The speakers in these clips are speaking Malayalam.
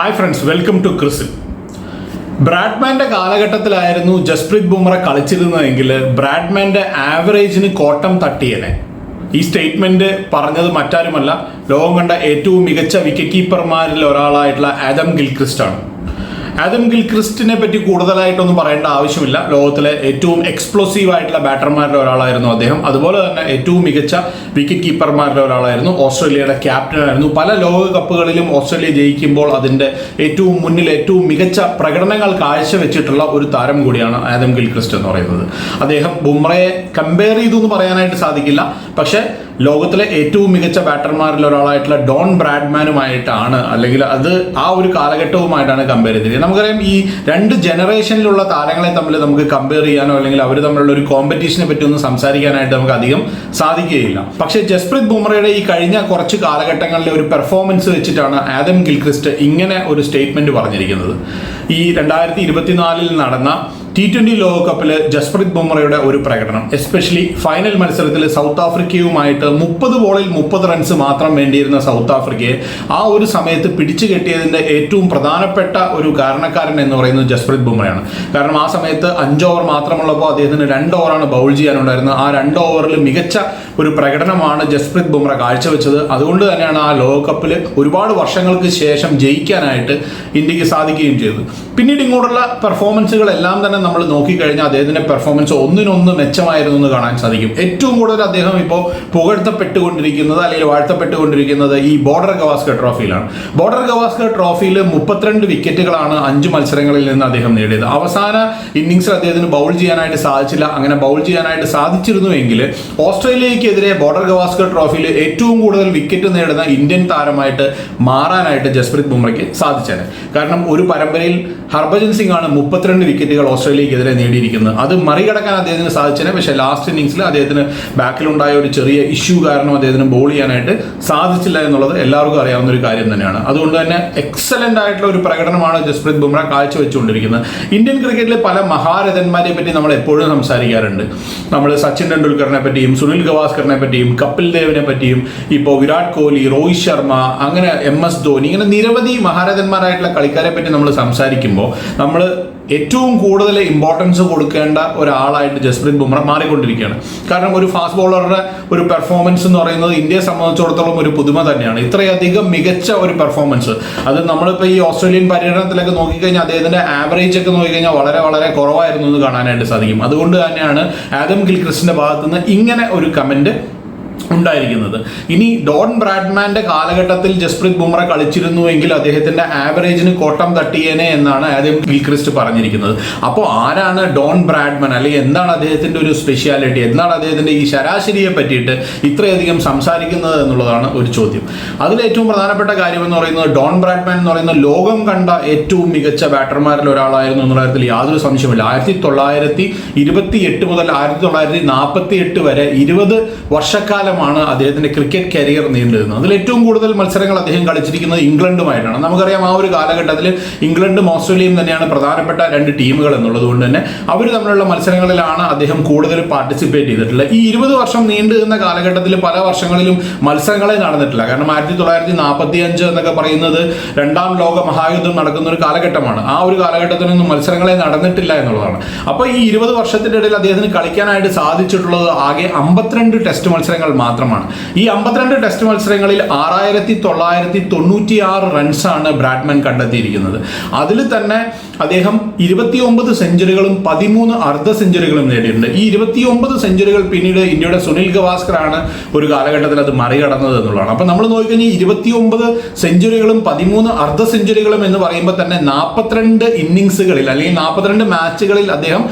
Hi friends welcome to Crisil ബ്രാഡ്മാന്റെ കാലഘട്ടത്തിലായിരുന്നു ജസ്പ്രീത് ബുംറ കളിച്ചിരുന്നതെങ്കിൽ ബ്രാഡ്മാന്റെ ആവറേജിന് കോട്ടം തട്ടിയനെ. ഈ സ്റ്റേറ്റ്മെന്റ് പറഞ്ഞത് മറ്റാരുമല്ല ലോകം കണ്ട ഏറ്റവും മികച്ച വിക്കറ്റ് കീപ്പർമാരിൽ ഒരാളായിട്ടുള്ള ആദം ഗിൽക്രിസ്റ്റാണ് ആദം ഗിൽക്രിസ്റ്റിനെ പറ്റി കൂടുതലായിട്ടൊന്നും പറയേണ്ട ആവശ്യമില്ല. ലോകത്തിലെ ഏറ്റവും എക്സ്പ്ലോസീവ് ആയിട്ടുള്ള ബാറ്റർമാരിൽ ഒരാളായിരുന്നു അദ്ദേഹം. അതുപോലെ തന്നെ ഏറ്റവും മികച്ച വിക്കറ്റ് കീപ്പർമാരിൽ ഒരാളായിരുന്നു. ഓസ്ട്രേലിയയുടെ ക്യാപ്റ്റനായിരുന്നു പല ലോകകപ്പുകളിലും ഓസ്ട്രേലിയ ജയിക്കുമ്പോൾ അതിന്റെ ഏറ്റവും മുന്നിൽ ഏറ്റവും മികച്ച പ്രകടനങ്ങൾ കാഴ്ചവെച്ചിട്ടുള്ള ഒരു താരം കൂടിയാണ് ആദം ഗിൽക്രിസ്റ്റ് എന്ന് പറയുന്നത്. അദ്ദേഹം ബുംറയെ കമ്പയർ ചെയ്തു എന്ന് പറയാനായിട്ട് സാധിക്കില്ല. പക്ഷേ ലോകത്തിലെ ഏറ്റവും മികച്ച ബാറ്റർമാരിൽ ഒരാളായിട്ടുള്ള ഡോൺ ബ്രാഡ്മാനുമായിട്ടാണ് അല്ലെങ്കിൽ അത് ആ ഒരു കാലഘട്ടവുമായിട്ടാണ് കമ്പയർ ചെയ്തിരിക്കുന്നത്. നമുക്കറിയാം ഈ രണ്ട് ജനറേഷനിലുള്ള താരങ്ങളെ തമ്മിൽ നമുക്ക് കമ്പയർ ചെയ്യാനോ അല്ലെങ്കിൽ അവർ തമ്മിലുള്ള ഒരു കോമ്പറ്റീഷനെ പറ്റി ഒന്നും സംസാരിക്കാനായിട്ട് നമുക്ക് അധികം സാധിക്കുകയില്ല. പക്ഷേ ജസ്പ്രീത് ബുംറയുടെ ഈ കഴിഞ്ഞ കുറച്ച് കാലഘട്ടങ്ങളിലെ ഒരു പെർഫോമൻസ് വെച്ചിട്ടാണ് ആദം ഗിൽക്രിസ്റ്റ് ഇങ്ങനെ ഒരു സ്റ്റേറ്റ്മെന്റ് പറഞ്ഞിരിക്കുന്നത്. ഈ രണ്ടായിരത്തി ഇരുപത്തിനാലിൽ നടന്ന ടി ട്വന്റി ലോകകപ്പിൽ ജസ്പ്രീത് ബുംറയുടെ ഒരു പ്രകടനം. എസ്പെഷ്യലി ഫൈനൽ മത്സരത്തിൽ സൗത്ത് ആഫ്രിക്കയുമായിട്ട് മുപ്പത് ബോളിൽ മുപ്പത് റൺസ് മാത്രം വേണ്ടിയിരുന്ന സൗത്ത് ആഫ്രിക്കയെ ആ ഒരു സമയത്ത് പിടിച്ചു കെട്ടിയതിന്റെ ഏറ്റവും പ്രധാനപ്പെട്ട ഒരു കാരണക്കാരൻ എന്ന് പറയുന്നത് ജസ്പ്രീത് ബുംറയാണ്. കാരണം ആ സമയത്ത് അഞ്ച് ഓവർ മാത്രമുള്ളപ്പോൾ അദ്ദേഹത്തിന് രണ്ട് ഓവറാണ് ബൗൾ ചെയ്യാനുണ്ടായിരുന്നത്. ആ രണ്ട് ഓവറിൽ മികച്ച ഒരു പ്രകടനമാണ് ജസ്പ്രീത് ബുംറ കാഴ്ചവെച്ചത്. അതുകൊണ്ട് തന്നെയാണ് ആ ലോകകപ്പിൽ ഒരുപാട് വർഷങ്ങൾക്ക് ശേഷം ജയിക്കാനായിട്ട് ഇന്ത്യയ്ക്ക് സാധിക്കുകയും ചെയ്തത്. പിന്നീട് ഇങ്ങോട്ടുള്ള പെർഫോമൻസുകളെല്ലാം തന്നെ നമ്മൾ നോക്കിക്കഴിഞ്ഞാൽ അദ്ദേഹത്തിന്റെ പെർഫോമൻസ് ഒന്നിനൊന്ന് മെച്ചമായിരുന്നു എന്ന് കാണാൻ സാധിക്കും. ഏറ്റവും കൂടുതൽ അദ്ദേഹം ഇപ്പോൾ പുകഴ്ത്തപ്പെട്ടുകൊണ്ടിരിക്കുന്നത് അല്ലെങ്കിൽ വാഴ്ത്തപ്പെട്ടുകൊണ്ടിരിക്കുന്നത് ഈ ബോർഡർ ഗവാസ്കർ ട്രോഫിയിലാണ്. ബോർഡർ ഗവാസ്കർ ട്രോഫിയിൽ മുപ്പത്തിരണ്ട് വിക്കറ്റുകളാണ് അഞ്ച് മത്സരങ്ങളിൽ നിന്ന് അദ്ദേഹം നേടിയത്. അവസാന ഇന്നിങ്സിൽ അദ്ദേഹത്തിന് ബൗൾ ചെയ്യാനായിട്ട് സാധിച്ചില്ല. അങ്ങനെ ബൗൾ ചെയ്യാനായിട്ട് സാധിച്ചിരുന്നുവെങ്കിൽ ഓസ്ട്രേലിയക്കെതിരെ ബോർഡർ ഗവാസ്കർ ട്രോഫിയിൽ ഏറ്റവും കൂടുതൽ വിക്കറ്റ് നേടുന്ന ഇന്ത്യൻ താരമായിട്ട് മാറാനായിട്ട് ജസ്പ്രീത് ബുംറയ്ക്ക് സാധിച്ചേനെ. കാരണം ഒരു പരമ്പരയിൽ ഹർഭജൻ സിംഗ് ആണ് മുപ്പത്തിരണ്ട് വിക്കറ്റുകൾ ഓസ്ട്രേലിയക്കെതിരെ നേടിയിരിക്കുന്നത്. അത് മറികടക്കാൻ അദ്ദേഹത്തിന് സാധിച്ചേനെ. പക്ഷേ ലാസ്റ്റ് ഇന്നിങ്സിൽ അദ്ദേഹത്തിന് ബാക്കിലുണ്ടായ ഒരു ചെറിയ ഇഷ്യൂ കാരണം അദ്ദേഹത്തിന് ബോൾ ചെയ്യാനായിട്ട് സാധിച്ചില്ല എന്നുള്ളത് എല്ലാവർക്കും അറിയാവുന്ന ഒരു കാര്യം തന്നെയാണ്. അതുകൊണ്ട് തന്നെ എക്സലന്റ് ആയിട്ടുള്ള ഒരു പ്രകടനമാണ് ജസ്പ്രീത് ബുംറ കാഴ്ചവെച്ചുകൊണ്ടിരിക്കുന്നത്. ഇന്ത്യൻ ക്രിക്കറ്റിലെ പല മഹാരഥന്മാരെ പറ്റി നമ്മൾ എപ്പോഴും സംസാരിക്കാറുണ്ട്. നമ്മൾ സച്ചിൻ ടെണ്ടുൽക്കറിനെ പറ്റിയും സുനിൽ ഗവാസ്കറിനെ പറ്റിയും കപിൽ ദേവിനെ പറ്റിയും ഇപ്പോൾ വിരാട് കോഹ്ലി രോഹിത് ശർമ്മ അങ്ങനെ എം എസ് ധോനി ഇങ്ങനെ നിരവധി മഹാരഥന്മാരായിട്ടുള്ള കളിക്കാരെ പറ്റി നമ്മൾ സംസാരിക്കുമ്പോൾ നമ്മൾ ഏറ്റവും കൂടുതൽ ഇമ്പോർട്ടൻസ് കൊടുക്കേണ്ട ഒരാളായിട്ട് ജസ്പ്രീത് ബുംറ മാറിക്കൊണ്ടിരിക്കുകയാണ്. കാരണം ഒരു ഫാസ്റ്റ് ബോളറുടെ ഒരു പെർഫോമൻസ് എന്ന് പറയുന്നത് ഇന്ത്യയെ സംബന്ധിച്ചിടത്തോളം ഒരു പുതുമ തന്നെയാണ്. ഇത്രയധികം മികച്ച ഒരു പെർഫോമൻസ് അത് നമ്മളിപ്പോൾ ഈ ഓസ്ട്രേലിയൻ പര്യടനത്തിലൊക്കെ നോക്കിക്കഴിഞ്ഞാൽ അദ്ദേഹത്തിന്റെ ആവറേജ് ഒക്കെ നോക്കിക്കഴിഞ്ഞാൽ വളരെ വളരെ കുറവായിരുന്നു എന്ന് കാണാനായിട്ട് സാധിക്കും. അതുകൊണ്ട് തന്നെയാണ് ആദം ഗിൽ ക്രിസ്റ്റിന്റെ ഭാഗത്തുനിന്ന് ഇങ്ങനെ ഒരു കമന്റ് ഉണ്ടായിരിക്കുന്നത്. ഇനി ഡോൺ ബ്രാഡ്മാന്റെ കാലഘട്ടത്തിൽ ജസ്പ്രീത് ബുംറ കളിച്ചിരുന്നുവെങ്കിൽ അദ്ദേഹത്തിന്റെ ആവറേജിന് കോട്ടം തട്ടിയേനെ എന്നാണ് ആദ്യം ഗിൽക്രിസ്റ്റ് പറഞ്ഞിരിക്കുന്നത്. അപ്പോൾ ആരാണ് ഡോൺ ബ്രാഡ്മാൻ? അല്ലെങ്കിൽ എന്താണ് അദ്ദേഹത്തിന്റെ ഒരു സ്പെഷ്യാലിറ്റി എന്താണ് അദ്ദേഹത്തിന്റെ ഈ ശരാശരിയെ പറ്റിയിട്ട് ഇത്രയധികം സംസാരിക്കുന്നത് എന്നുള്ളതാണ് ഒരു ചോദ്യം. അതിൽ ഏറ്റവും പ്രധാനപ്പെട്ട കാര്യം എന്ന് പറയുന്നത് ഡോൺ ബ്രാഡ്മാൻ എന്ന് പറയുന്ന ലോകം കണ്ട ഏറ്റവും മികച്ച ബാറ്റർമാരിൽ ഒരാളായിരുന്നു എന്നുള്ള കാര്യത്തിൽ യാതൊരു സംശയമില്ല ആയിരത്തി തൊള്ളായിരത്തി ഇരുപത്തി എട്ട് മുതൽ ആയിരത്തി തൊള്ളായിരത്തി നാൽപ്പത്തി എട്ട് വരെ ഇരുപത് വർഷക്കാലമാണ് അദ്ദേഹത്തിന്റെ ക്രിക്കറ്റ് കരിയർ നീണ്ടിരുന്നത് അതിൽ ഏറ്റവും കൂടുതൽ മത്സരങ്ങൾ അദ്ദേഹം കളിച്ചിരിക്കുന്നത് ഇംഗ്ലണ്ടുമായിട്ടാണ്. നമുക്കറിയാം ആ ഒരു കാലഘട്ടത്തിൽ ഇംഗ്ലണ്ടും ഓസ്ട്രേലിയയും തന്നെയാണ് പ്രധാനപ്പെട്ട രണ്ട് ടീമുകൾ എന്നുള്ളത് കൊണ്ട് തന്നെ അവർ തമ്മിലുള്ള മത്സരങ്ങളിലാണ് അദ്ദേഹം കൂടുതൽ പാർട്ടിസിപ്പേറ്റ് ചെയ്തിട്ടുള്ളത്. ഈ ഇരുപത് വർഷം നീണ്ടു നിന്ന കാലഘട്ടത്തിൽ പല വർഷങ്ങളിലും മത്സരങ്ങളെ നടന്നിട്ടില്ല. കാരണം ആയിരത്തി തൊള്ളായിരത്തി നാൽപ്പത്തി അഞ്ച് എന്നൊക്കെ പറയുന്നത് രണ്ടാം ലോക മഹായുദ്ധം നടക്കുന്ന ഒരു കാലഘട്ടമാണ്. ആ ഒരു കാലഘട്ടത്തിനൊന്നും മത്സരങ്ങളെ നടന്നിട്ടില്ല എന്നുള്ളതാണ്. അപ്പോൾ ഈ ഇരുപത് വർഷത്തിന്റെ ഇടയിൽ അദ്ദേഹത്തിന് കളിക്കാനായിട്ട് സാധിച്ചിട്ടുള്ളത് ആകെ അമ്പത്തിരണ്ട് ടെസ്റ്റ് മത്സരങ്ങൾ മാത്രമാണ്. ഈ അമ്പത്തിരണ്ട് ടെസ്റ്റ് മത്സരങ്ങളിൽ ആറായിരത്തി തൊള്ളായിരത്തി തൊണ്ണൂറ്റി ആറ് റൺസാണ് ബ്രാഡ്മാൻ കണ്ടെത്തിയിരിക്കുന്നത്. അതിൽ തന്നെ അദ്ദേഹം ഇരുപത്തിയൊമ്പത് സെഞ്ചുറികളും പതിമൂന്ന് അർദ്ധ സെഞ്ചുറികളും നേടിയിട്ടുണ്ട്. ഈ ഇരുപത്തിയൊമ്പത് സെഞ്ചുറികൾ പിന്നീട് ഇന്ത്യയുടെ സുനിൽ ഗവാസ്കർ ആണ് ഒരു കാലഘട്ടത്തിൽ അത് മറികടന്നത് എന്നുള്ളതാണ്. അപ്പൊ നമ്മൾ നോക്കിക്കഴിഞ്ഞാൽ ഇരുപത്തിയൊമ്പത് സെഞ്ചുറികളും പതിമൂന്ന് അർദ്ധ സെഞ്ചുറികളും എന്ന് പറയുമ്പോൾ തന്നെ നാൽപ്പത്തിരണ്ട് ഇന്നിങ്സുകളിൽ അല്ലെങ്കിൽ നാൽപ്പത്തിരണ്ട് മാച്ചുകളിൽ അദ്ദേഹം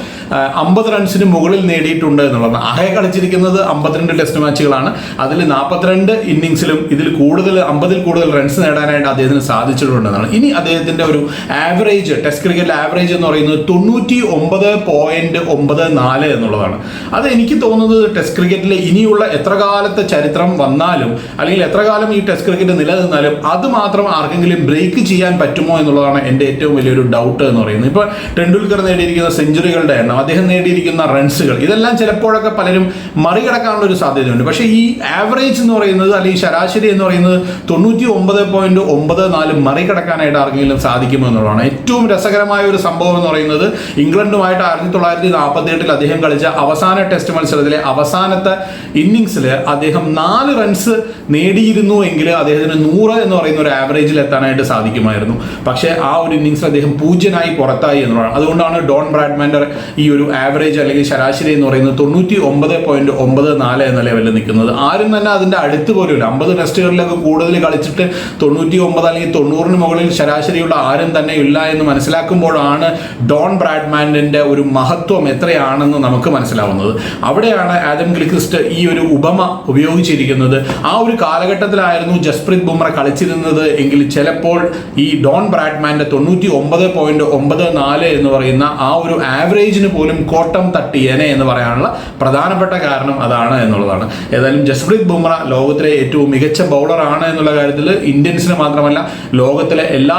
അമ്പത് റൺസിന് മുകളിൽ നേടിയിട്ടുണ്ട് എന്നുള്ളതാണ്. ആകെ കളിച്ചിരിക്കുന്നത് അമ്പത്തിരണ്ട് ടെസ്റ്റ് മാച്ചുകളാണ് അതിൽ നാൽപ്പത്തിരണ്ട് ഇന്നിങ്സിലും ഇതിൽ കൂടുതൽ അമ്പതിൽ കൂടുതൽ റൺസ് നേടാനായിട്ട് അദ്ദേഹത്തിന് സാധിച്ചിട്ടുണ്ടെന്നാണ്. ഇനി അദ്ദേഹത്തിന്റെ ഒരു ആവറേജ് ടെസ്റ്റ് ക്രിക്കറ്റ് ആവറേജ് എന്ന് പറയുന്നത് തൊണ്ണൂറ്റി ഒമ്പത് പോയിന്റ് ഒമ്പത് നാല് എന്നുള്ളതാണ്. അത് എനിക്ക് തോന്നുന്നത് ടെസ്റ്റ് ക്രിക്കറ്റിലെ ഇനിയുള്ള എത്ര കാലത്തെ ചരിത്രം വന്നാലും അല്ലെങ്കിൽ എത്ര കാലം ഈ ടെസ്റ്റ് ക്രിക്കറ്റ് നിലനിന്നാലും അത് മാത്രം ആർക്കെങ്കിലും ബ്രേക്ക് ചെയ്യാൻ പറ്റുമോ എന്നുള്ളതാണ് എന്റെ ഏറ്റവും വലിയൊരു ഡൗട്ട് എന്ന് പറയുന്നത്. ഇപ്പോൾ ടെണ്ടുൽക്കർ നേടിയിരിക്കുന്ന സെഞ്ചുറികളുടെ എണ്ണം അദ്ദേഹം നേടിയിരിക്കുന്ന റൺസുകൾ. ഇതെല്ലാം ചിലപ്പോഴൊക്കെ പലരും മറികടക്കാനുള്ള ഒരു സാധ്യതയുണ്ട്. പക്ഷേ ഈ ആവറേജ് എന്ന് പറയുന്നത് അല്ലെങ്കിൽ ശരാശരി എന്ന് പറയുന്നത് തൊണ്ണൂറ്റി ഒമ്പത് പോയിന്റ് ഒമ്പത് നാല് മറികടക്കാനായിട്ട് ആർക്കെങ്കിലും സാധിക്കുമോ എന്നുള്ളതാണ്. ഏറ്റവും രസകരമായ ഒരു സംഭവം എന്ന് പറയുന്നത് ഇംഗ്ലണ്ടുമായിട്ട് ആയിരത്തി തൊള്ളായിരത്തി നാൽപ്പത്തി എട്ടിൽ അദ്ദേഹം കളിച്ച അവസാന ടെസ്റ്റ് മത്സരത്തിലെ അവസാനത്തെ ഇന്നിങ്സിൽ അദ്ദേഹം നാല് റൺസ് നേടിയിരുന്നു എങ്കിൽ അദ്ദേഹത്തിന് നൂറ് എന്ന് പറയുന്ന ഒരു ആവറേജിൽ എത്താനായിട്ട് സാധിക്കുമായിരുന്നു. പക്ഷേ ആ ഒരു ഇന്നിങ്സിൽ അദ്ദേഹം പൂജ്യനായി പുറത്തായി എന്നുള്ളതാണ്. അതുകൊണ്ടാണ് ഡോൺ ബ്രാഡ്മാൻഡർ ഈ ഒരു ആവറേജ് അല്ലെങ്കിൽ ശരാശരി എന്ന് പറയുന്നത് തൊണ്ണൂറ്റി ഒമ്പത് പോയിന്റ് ഒമ്പത് നാല് എന്ന ലെവലിൽ നിൽക്കുന്നത്. ആരും തന്നെ അതിന്റെ അടുത്ത് പോലുമില്ല. അമ്പത് ടെസ്റ്റുകളിലൊക്കെ കൂടുതൽ കളിച്ചിട്ട് തൊണ്ണൂറ്റി ഒമ്പത് അല്ലെങ്കിൽ തൊണ്ണൂറിന് മുകളിൽ ശരാശരിയുള്ള ആരും തന്നെ ഇല്ല എന്ന് മനസ്സിലാക്കുമ്പോഴാണ് ഡോൺ ബ്രാഡ്മാൻഡിന്റെ ഒരു മഹത്വം എത്രയാണെന്ന് നമുക്ക് മനസ്സിലാവുന്നത്. അവിടെയാണ് ആദം ഗ്ലിക്രിസ്റ്റ് ഈ ഒരു ഉപമ ഉപയോഗിച്ചിരിക്കുന്നത്. ആ ഒരു കാലഘട്ടത്തിലായിരുന്നു ജസ്പ്രീത് ബുംറ കളിച്ചിരുന്നത് എങ്കിൽ ചിലപ്പോൾ ഈ ഡോൺ ബ്രാഡ്മാന്റെ തൊണ്ണൂറ്റി ഒമ്പത് പോയിന്റ് ഒമ്പത് നാല് എന്ന് പറയുന്ന ആ ഒരു ആവറേജിന് പോലും കോട്ടം തട്ടിയേനെ എന്ന് പറയാനുള്ള പ്രധാനപ്പെട്ട കാരണം അതാണ് എന്നുള്ളതാണ്. ഏതായാലും ജസ്പ്രീത് ബുംറ ലോകത്തിലെ ഏറ്റവും മികച്ച ബൗളറാണ് എന്നുള്ള കാര്യത്തിൽ ഇന്ത്യൻസിന് മാത്രമല്ല ലോകത്തിലെ എല്ലാ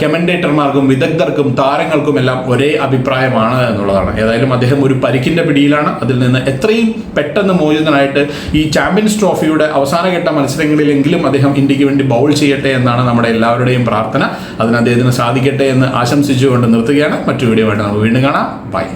കമൻഡേറ്റർമാർക്കും വിദഗ്ധർക്കും താരങ്ങൾക്കും എല്ലാം ഒരേ അഭിപ്രായമാണ് എന്നുള്ളതാണ്. ഏതായാലും അദ്ദേഹം ഒരു പരിക്കിന്റെ പിടിയിലാണ്. അതിൽ നിന്ന് എത്രയും പെട്ടെന്ന് മോചിതനായിട്ട് ഈ ചാമ്പ്യൻസ് ട്രോഫിയുടെ അവസാനഘട്ട മത്സരങ്ങളിലെങ്കിലും അദ്ദേഹം ഇന്ത്യയ്ക്ക് വേണ്ടി ബൗൾ ചെയ്യട്ടെ എന്നാണ് നമ്മുടെ എല്ലാവരുടെയും പ്രാർത്ഥന. അതിന് അദ്ദേഹത്തിന് സാധിക്കട്ടെ എന്ന് ആശംസിച്ചുകൊണ്ട് നിർത്തുകയാണ്. മറ്റു വീഡിയോ ആയിട്ട് നമുക്ക് വീണ്ടും കാണാം. ബൈ